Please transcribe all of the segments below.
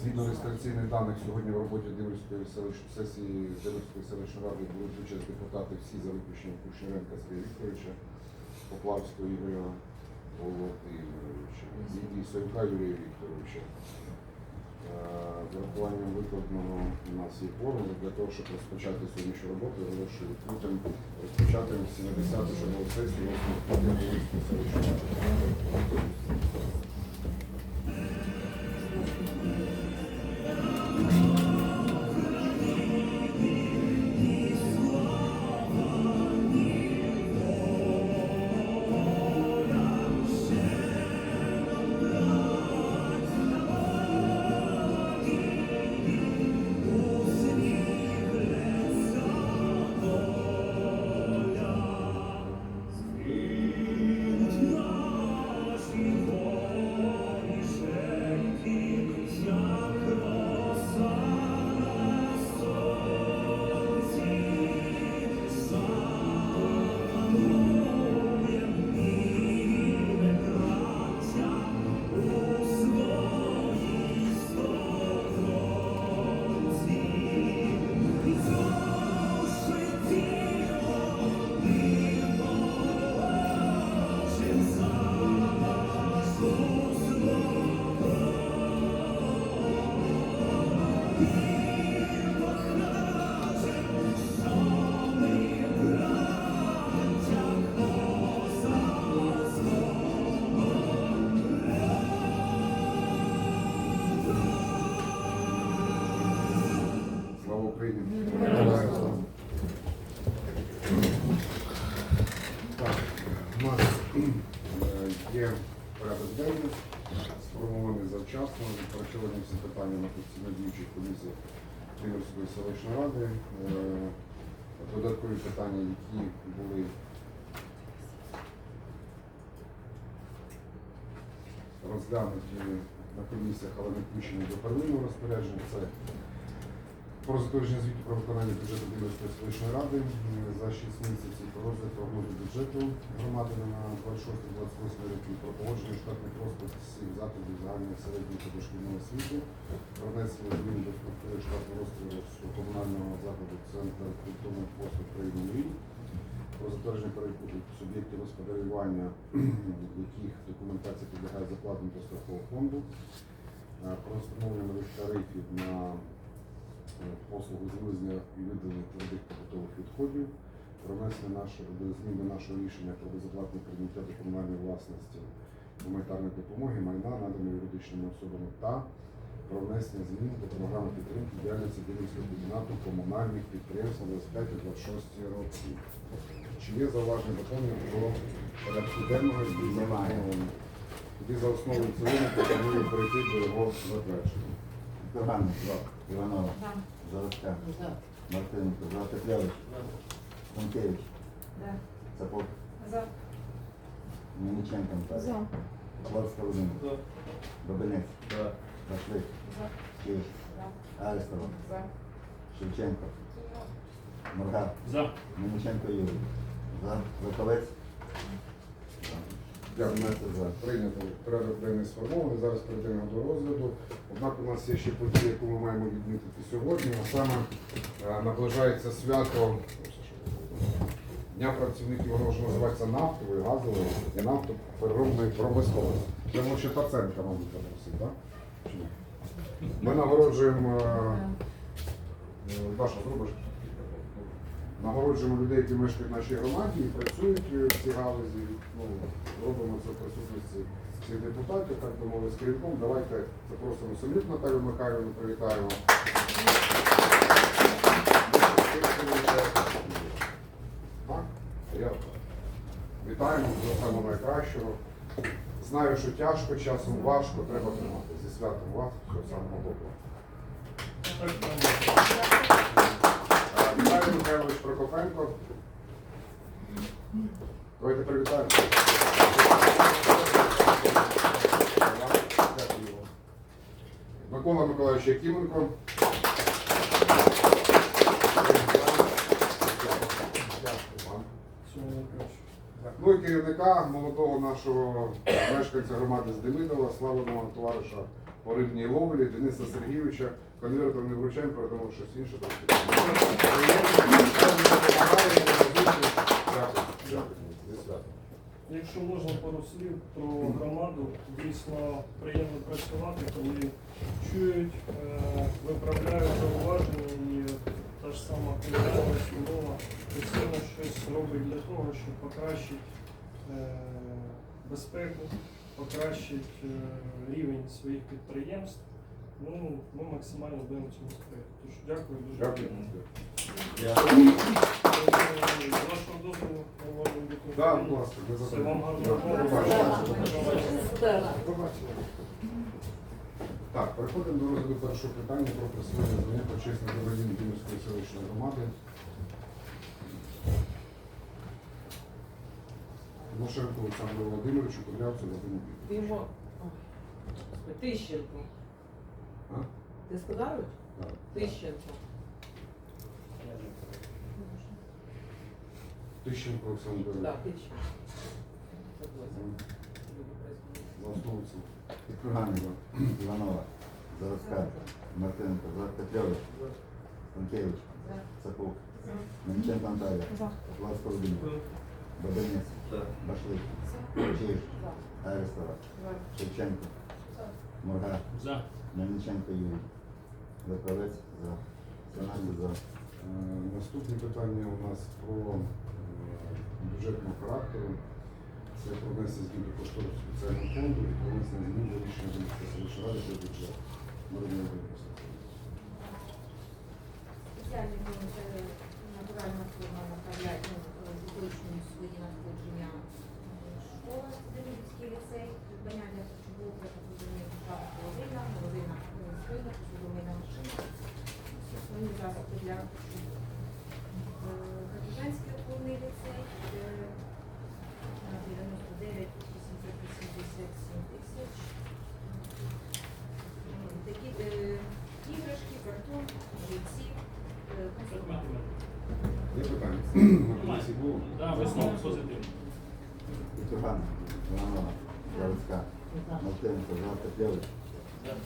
Згідно реєстраційних даних, сьогодні в роботі Димирської сесії Димирської селищної ради будуть участь депутати всі за виключенням Кушніренка Сергія Вікторовича, Поплавського Ігоря Володимировича і Савюка Юрія Вікторовича. Е, З урахуванням викладеного у нас є форум для того, щоб розпочати сьогоднішню роботу, оголошую відкритим розпочати 70-ту чергову сесію 8 скликання селищної ради. Питання, які були розглянуті на комісіях, але не включені до первинного розпорядження. Це про затвердження звіту про виконання бюджету Дмитрівської селищної ради за 6 місяців, розгляд прогнозу бюджету громади на 26-28 роки, про погодження штатних розписів закладів загальної середньої та дошкільної освіти, про внесення змін до структури штатного розпису комунального закладу Центру культурних послуг країни Мрій, про затвердження переліку суб'єктів господарювання, яких документація підлягає закладам до страхового фонду, е, про встановлення нових тарифів на е, послугу зниження і видалення твердих побутових відходів, про внесення нашого до змін нашого рішення про безоплатне прийняття до комунальної власності гуманітарної допомоги, майна, наданої юридичними особами та про внесення змін до програми підтримки діяльності Ділівського комбінату комунальних підприємств на 25-26 років. Чи є зауваження доповнення про порядку денного? Немає. Тоді за основу і цілому пропоную перейти до його затвердження. Доганник. За. Іванова. Заводська. Мартиненко. Затеплявич. Станкевич. Сапог. За. Мельниченко. Наталія. За. Поплавська Володимир. Бабинець. Башлик. За. Київ. Арестова. За. Шевченко. Моргат. За. Мельниченко Юрій. За. Заковець. Прийнято порядок денний сформований. Зараз перейдемо до розгляду. Однак у нас є ще подія, яку ми маємо відмітити сьогодні. А саме е, наближається свято Дня працівників, воно вже називається нафтової, газової і нафтопереробної промисловості. Це може Таценка, мабуть, запросив, так? Ми нагороджуємо. е, е, Даша, зробиш? Нагороджуємо людей, які мешкають в нашій громаді і працюють в цій галузі. Ну, робимо це в присутності цих депутатів, так би мовити, з керівником. Давайте запросимо Самюк Наталію Михайлівну, привітаємо. Так? Я Вітаємо, самого найкращого. Знаю, що тяжко, часом важко, треба тримати. Зі святом вас, всього самого доброго. Е, Михайлович Прокопенко. Давайте привітаємо. Микола Миколаївич Якименко. Ну і керівника молодого нашого мешканця громади з Демидова, славного товариша по рибній ловлі Дениса Сергійовича. Конвертом не вручаємо, тому щось інше. Якщо можна пару слів про громаду, дійсно приємно працювати, коли чують, е, виправляють зауваження і та ж сама кримінальна судова постійно щось робить для того, щоб покращити е, безпеку, покращити е, рівень своїх підприємств. Ну, ми максимально будемо цьому сприяти. Тож дякую дуже. Дякую. З вашого дозволу ми можемо бути. Так, будь ласка, не Все, вам гарного дня. Побачимо. Так, переходимо до розгляду першого питання про присвоєння звання почесних громадян Дімської селищної громади. Тимошенко Олександру Володимировичу, Кудрявцю Вадиму Ти йому. Тищенко. Ти? Так. Тищенко. Тищенко Олександр. Так, Тищенко. М, За основу і в Іванова, Заводська, Мартиненко, За Петрович, Станкевич, Цапук, Мельниченко Анталія, Поплавська Володимир, Бабинець, Башлик, Чиж, Арестова, Шевченко, Морга, За. Мельниченко Юрій, Верховець, За, 17 За. Е, Наступне питання у нас про е, бюджетного характеру. Це про внесення змін до кошторису спеціального фонду і про внесення змін до рішення Донецької селищної ради про бюджет. Марина Володимирівна. Спеціальний фонд це натуральна форма направляє ну, уточнює свої надходження е, школа,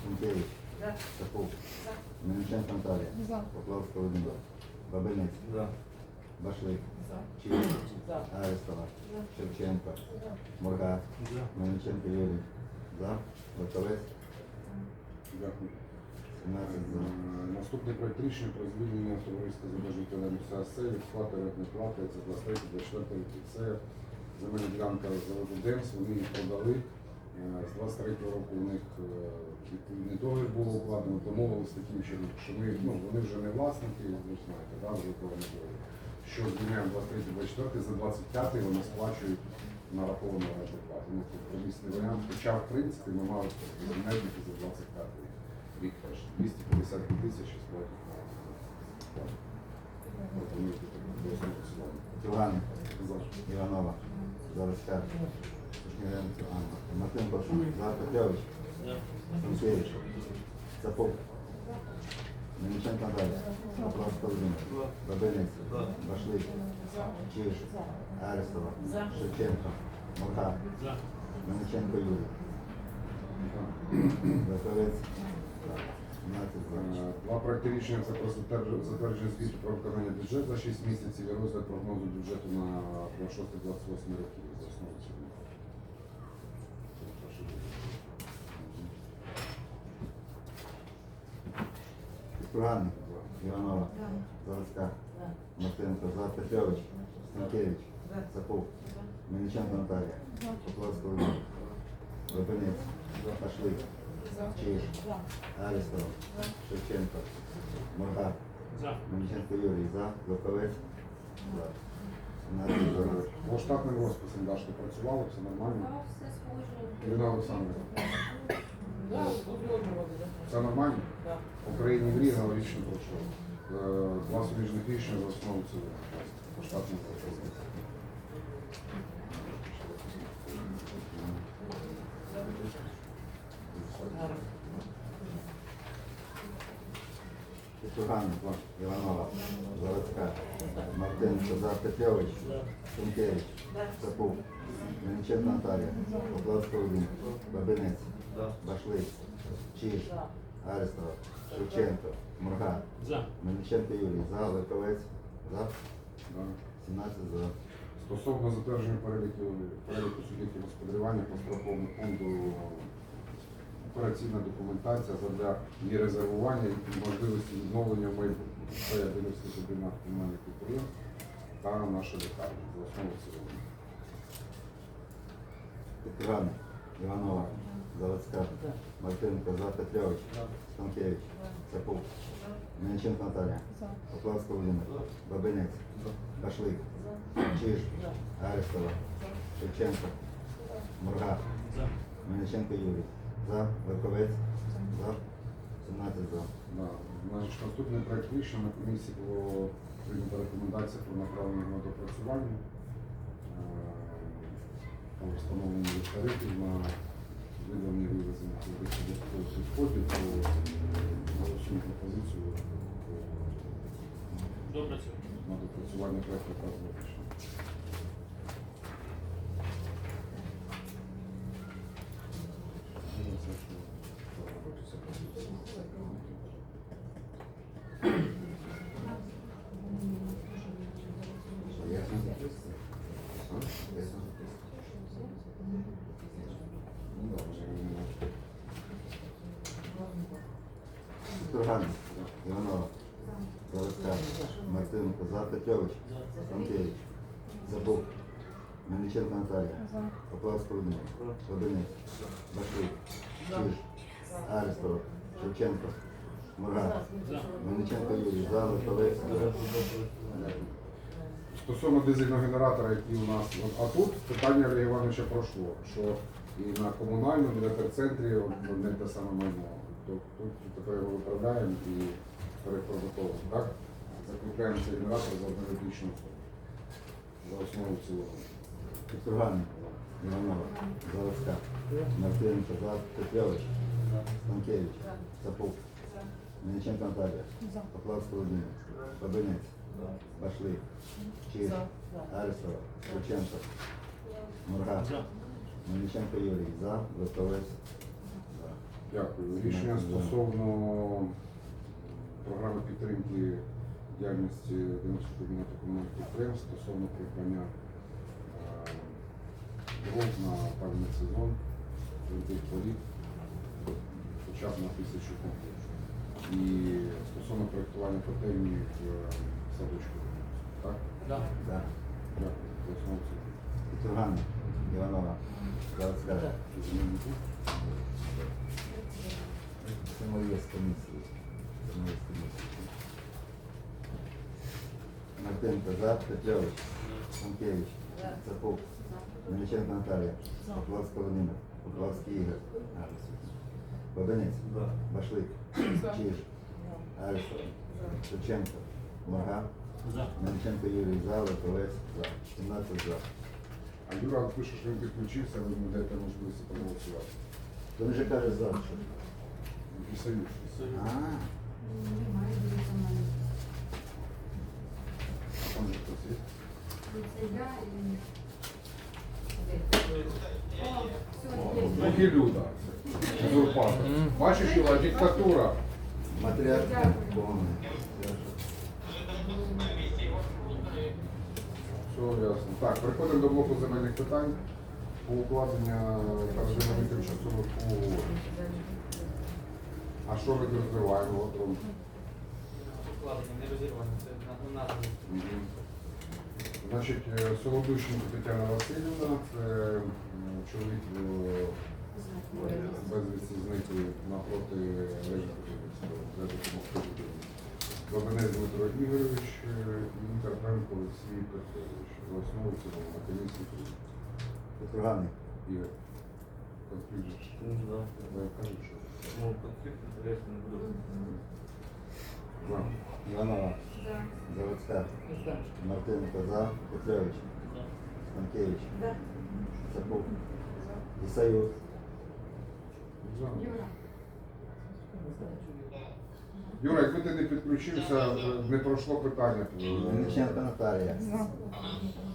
Станкевич, Да. Цапук, За. Мельниченко Анталія, Поплавська Володимир, Бабинець, Башлик, За. Арестова, Шевченко, Морга, Мельниченко Юрій, За, Дякую. 17 За. Е, Наступний проект рішення про звільнення товариства з обмежителем САС від сплати рентної плати за 23-24 ліцею. Земельна ділянка заводу ДЕМС, вони їх продали. З 23 року у них е, відповідний договір було укладено, домовилися таким чином, що ми, ну, вони вже не власники, ви знаєте, да, вже укладений договір. Що звільняємо 23-24, за 25 вони сплачують нараховану плату. Ну, це промісний варіант. Хоча, в принципі, ми мали звільняти за 25 рік теж 250 тисяч і сплатять на плату. Пропонують до основного сьогодні. Тюгани, За. Петрович, Станкевич, Цапук, Мельниченко Володимир, Бабинець, Башлик, Чиж, Арестова, Шевченко, Морга, Мельниченко Юрій, Верховець, 17 За. Два проекти рішення це про затвердження звіту про виконання бюджету за 6 місяців і розгляд прогнозу бюджету на 26-28 роки за основу цілого. Прошу. Підкруганник, Іванова, Заводська, Мартинко, За Петрович, Станкевич, Цапук, Мельниченко Наталія, Поплавська Володимир, Бабинець, Пашлик, Чиж, Арестова, Шевченко, Морга, За. Мельниченко Юрій, За, Верховець, За. 17 За. Е, По штатним розписам Дашка працювала, все нормально. Та все схоже. Ірина Олександрівна, Робить. все нормально? В Україні мрія аналогічно пройшло. Е, Два суміжних рішення за основу цілого. По штатним розписам. Підкруганник, Іванова, Заводська, Мартинко, За Петрович, Станкевич, Цапук, Мельниченко Наталія. Поплавська Володимир. Бабинець. Башлик. Чиж. Арестова. Шевченко. Мурга. За. Мельниченко Юрій. За. Липовець. За. 17 за. Стосовно затвердження переліку переліку суб'єктів господарювання по страховому фонду операційна документація для її резервування і можливості відновлення в майбутньому. Це Ядинівський комбінат комунальних підприємств та наша лікарня за основу цілому. Іванова. Заводська. Мартинко. За. Петрович. Станкевич. Цапук. Мельниченко Наталія. Поплавська Володимир. Бабинець. Башлик. Чиж. Арестова. Шевченко. Мурга. За. Мельниченко Юрій. За. Верховець. За. 17 за. Да. Значить, наступний проект рішення на комісії було прийнята рекомендація про направлення на допрацювання е, по встановленню тарифів на видані вивезення додаткових відходів по голосуємо пропозицію Добре. на допрацювання проекту та рішення. Ясно? А? Ясно? Ну, да, вже не Турган. Іванова. Заводська. Петрович. Станкевич. Забук. Мельниченко Наталія. Поплавська Володимир. Бабинець. Башлик. Чиж. Арестова. Шевченко. Мурга. За. Мельниченко Юрій. За. Липовець. Стосовно дизельного генератора, який у нас, а тут питання Олега Івановича пройшло, що і на комунальному, і в електрцентрі одне те саме майно. Тут тепер його виправляємо і перепродуктовуємо, так? Закріпляємо цей генератор за однорічну за основу в цілому. Іванова. Заводська. Мартинко. За. Петрович. Станкевич. Цапук. Мельниченко Наталія. Поплавська Володимир. Бабинець. Башлик. Чиж. Арестова. Шевченко. Мурга. За. Мельниченко Юрій. За. Литовець. За. Дякую. Рішення стосовно програми підтримки діяльності Донецького кабінету комунальних підприємств стосовно придбання е, дров на певний сезон, тих порід, хоча б на тисячу комплексів. І стосовно проєктування котельні в е, садочку. Так? Да. За. Дякую. За основу. Іванова. Заводська. Це моє з комісії. Це моє з комісії. Мартинко. За. Петрович. Станкевич. Цапук. Мельниченко Наталія. Поплавська Володимир. Поплавський Ігор. Бабинець. Башлик. Чиж. Арестов. Шевченко. Морга. За. Мельниченко Юрій. За. Липовець. За. 17 за. А Юра пише, що він підключився, ви йому даєте можливість проголосувати. То він же каже за. що. І союз. А, Немає дивіться в мене. Гілюда. Узурпатор. Бачиш, Юра, диктатура. матріарх. Все ясно. Так, переходимо до блоку земельних питань. По укладення та режиму тимчасових угод. А що ми розриваємо? Укладення, не розірвання, Значить, е, Солодущенко Тетяна Васильівна, це м, чоловік е, безвісті зниклий напроти. Бабинець Дмитро Ігорович е, і Карпенко Олексій Петрович. За основу в цілому на комісії Петруганий. Ігор. Ж. Ну, да. Я кажу, що Ну, інтересів не буде. за. Іванова. За. Заводська. За. Петрович. Станкевич. Да. Цапук. Ісаюк. За. Юра. Юра, якби ти не підключився, не пройшло питання. Мельниченко Наталія.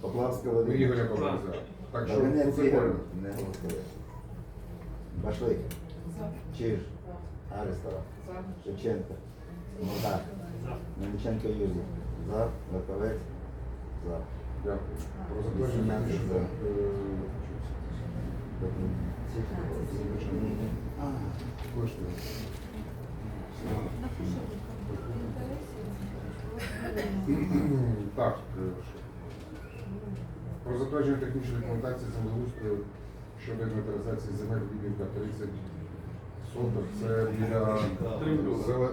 Поплавська Ми Володимир. Ігоря теж. Так що протокольно. Ігор. Не голосує. Башлик. Чиж. Арестова. Шевченко. Мудар. Мельниченко Юрій. За. Лаковець. За. Дякую. Про затвердження за. е, кошти. Так. е, Про затвердження технічної документації землеустрою щодо інвентаризації земель відділка 30 соток. Це біля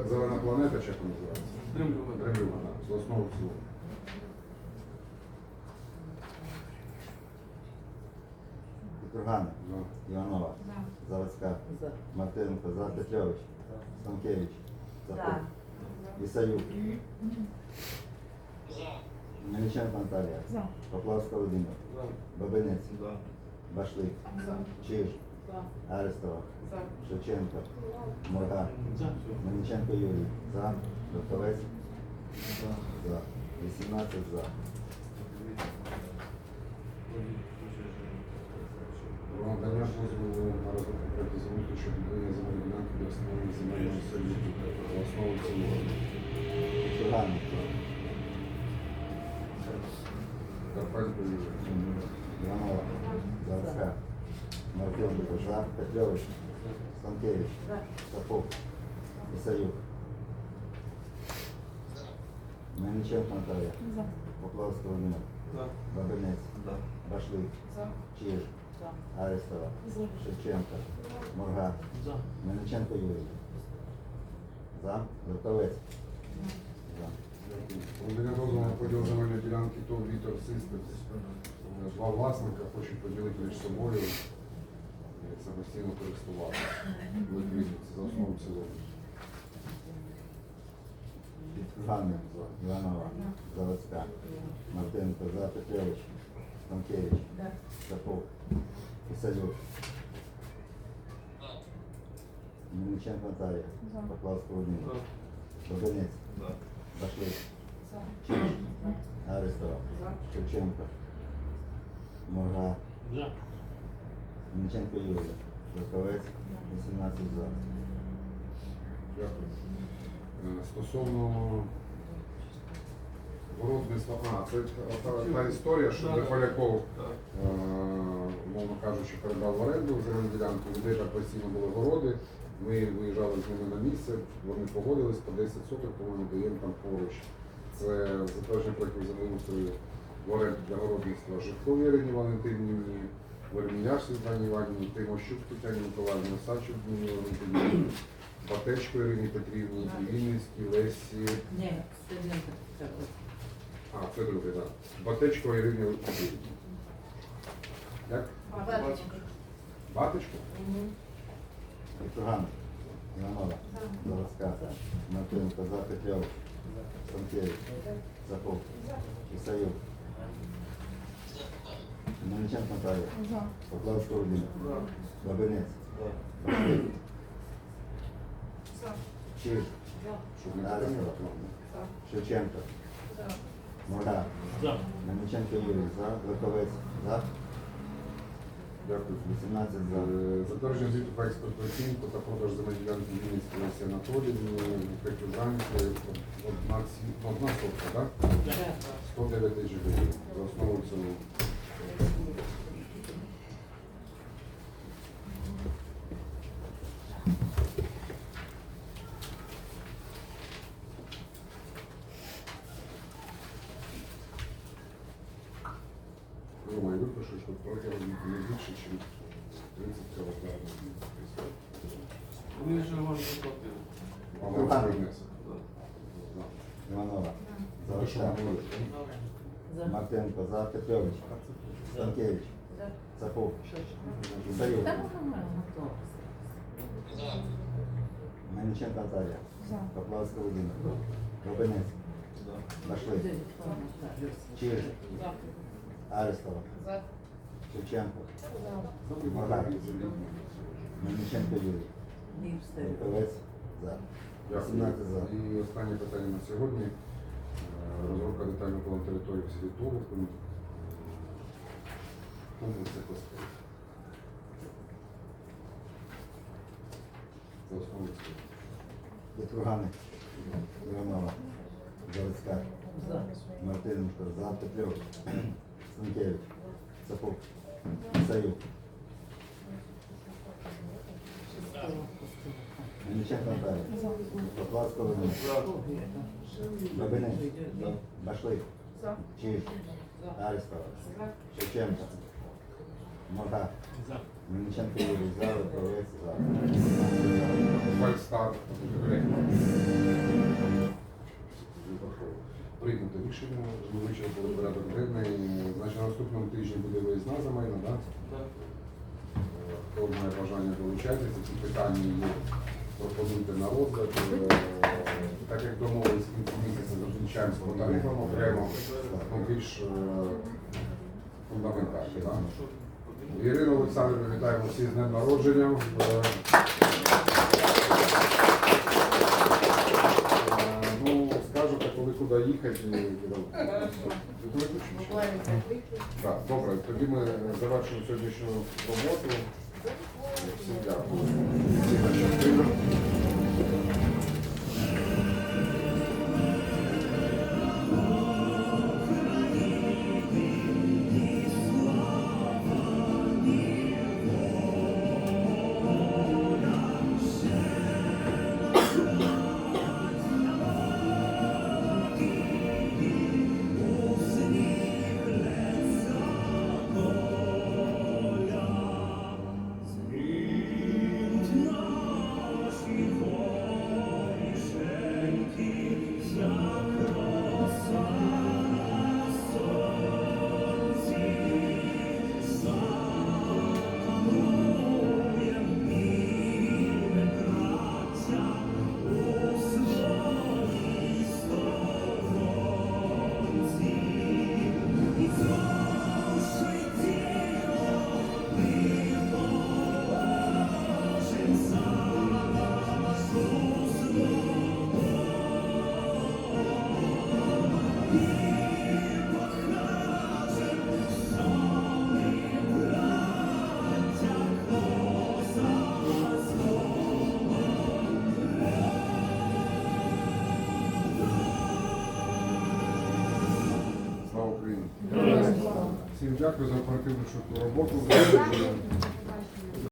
зелена планета, чи як називається? Дремлюга. Дремлюга, так, з основного цілого. Петругана. За. Іванова. Заводська. За. Мартиненко. За. Петрович. Станкевич. Запов. Ісаюк. Мельниченко Наталія. Поплавська Володимир. Бабинець. Башлик. Чиж. Арестова. Шевченко. Морга. Мельниченко Юрій. За. Литовець. За. 18 за. Про надання дозволу на розвиток проекту землі щодо відведення земельної ділянки для встановлення земельного союзу за основу цілого. Петругана. Карпенко Юрій. Іванова. Заводська. Мартиненко. За. Петрович. Станкевич. Сапог. Ісаюк. Мельниченко Наталія. Поплавська Володимир. Бабинець. Башлик. Чиж. Арестова. Шевченко. Морга. Мельниченко Юрій. За. Литовець. За. Володимир дозволу на поділ земельної ділянки ТОВ Вітер Системс. Два власника хочуть поділити між собою і самостійно користуватися. Це за основу цілого. Ганна. Іванова. Заводська. Мартинко. За. Петрович. Станкевич. Сапог. Ісаюк. Мельниченко Наталія. Поплавська Володимир. Бабинець. Башлик. Арестова. Шевченко. Морга. Мельниченко Юрій. Луковець. 18 за. Дякую. Е, Стосовно городництва, а, це та, та історія, що де Поляков, е, мовно кажучи, передав в оренду земельну ділянку, людей там постійно були городи, ми виїжджали з ними на місце, вони погодились по 10 соток, тому ми даємо там поруч. Це затвердження проєктів землеустрою в оренду для городництва Житковій Ірині Валентинівні, Верміяш Світлані Іванівні, Тимощук Тетяні Миколаївні, Сачук Дмитрі Валентинівні, Батечко Ірині Петрівні Вінницькій Лесі. Ні, студентка. також. А, це другий, так. Батечко Ірині Петрівні. Як? Батечко? Петруган. Іванова. Заводська. Мартинко. За. Петрович. Станкевич. Сапог. Ісаюк. Мельниченко Наталія. Поплавська Володимир. Бабинець. Башлик. Не Арестова. Шевченко. Мельниченко Юрій. За. Ликовець. За. Дякую. 18 за. Затвердження звіту про експертну оцінку та продаж земель ділянки Вінницькій Лесі Анатоліївні, Петрівранці, одна одна сотка, так? 109 тисяч гривень. За основу цілого. Що не більше, ніж 30 кілометрів. Вони вже можуть заплатити. Але Ну, так. це внесок. Іванова. За що говоримо? За. За. Петрович. Станкевич. Сапог. Ісаюк. Та нормально, готово. Мельниченко Наталія. Поплавська Володимир. Бабинець. Башлик. Чиж. Арестова. Шевченко. Морга. Мельниченко Юрій. За. Дякую. 17 за. І останнє питання на сьогодні. Е, Розробка детального плану території в селі Турбин. Комплекс екоспорт. За основу цілому. Петруганик, Романа, Заводська, За. Мартиненко, за Петров, Станкевич, Цапук, Саюк, Мельниченко Наталія, Поплавська Володимир, Бабинець, Башлик, Чиж, Арістова, Шевченко, Морга, Мельниченко Юрій, за, Правець, за. Фальстарт. Прийнято рішення, ми вичерпали порядок денний. Значить, на наступному тижні буде виїзна земельна, да? Так. Е, Хто має бажання долучатися, ці питання є, пропонуйте на розгляд. Е, Так як домовились кінці місяця, зустрічаємося по тарифам окремо, ну, більш е, фундаментально. Да? Ірину Олександрівну вітаємо всі з днем народження. Коли куди їхати. Так, добре, тоді ми завершимо сьогоднішню роботу. Всім дякую. Дякую за оперативну швидку роботу.